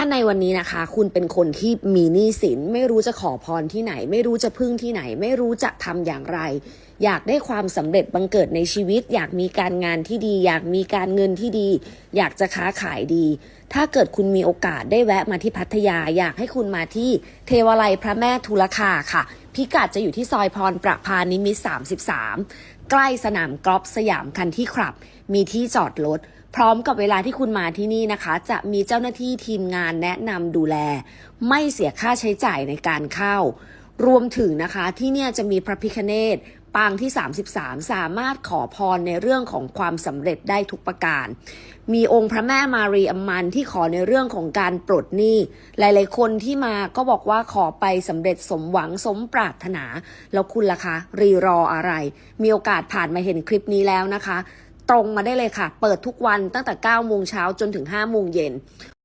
าในวันนี้นะคะ คุณเป็นคนที่มีหนี้สิน ไม่รู้จะขอพรที่ไหน ไม่รู้จะพึ่งที่ไหน ไม่รู้จะทำอย่างไร อยากได้ความสำเร็จบังเกิดในชีวิต อยากมีการงานที่ดี อยากมีการเงินที่ดี อยากจะค้าขายดี ถ้าเกิดคุณมีโอกาสได้แวะมาที่พัทยา อยากให้คุณมาที่เทวาลัยพระแม่ทุลคาค่ะ พิกัดจะอยู่ที่ซอยพรประพานิมิตร33 ใกล้สนามกอล์ฟสยามคันที่ครับ มีที่จอดรถพร้อมกับเวลาที่คุณมาที่นี่นะคะ จะมีเจ้าหน้าที่ทีมงานแนะนำดูแล ไม่เสียค่าใช้จ่ายในการเข้า รวมถึงนะคะที่เนี่ยจะมีพระพิคเนต ปางที่ 33 สามารถขอพรในเรื่องของความสำเร็จได้ทุกประการ มีองค์พระแม่มารีอัมมันที่ขอในเรื่องของการปลดหนี้ หลาย ๆ คนที่มาก็บอกว่าขอไปสำเร็จสมหวังสมปรารถนา แล้วคุณล่ะคะ รีรออะไร มีโอกาสผ่านมาเห็นคลิปนี้แล้วนะคะ ตรงมาได้เลยค่ะ เปิดทุกวันตั้งแต่9โมงเช้าจนถึง5โมงเย็น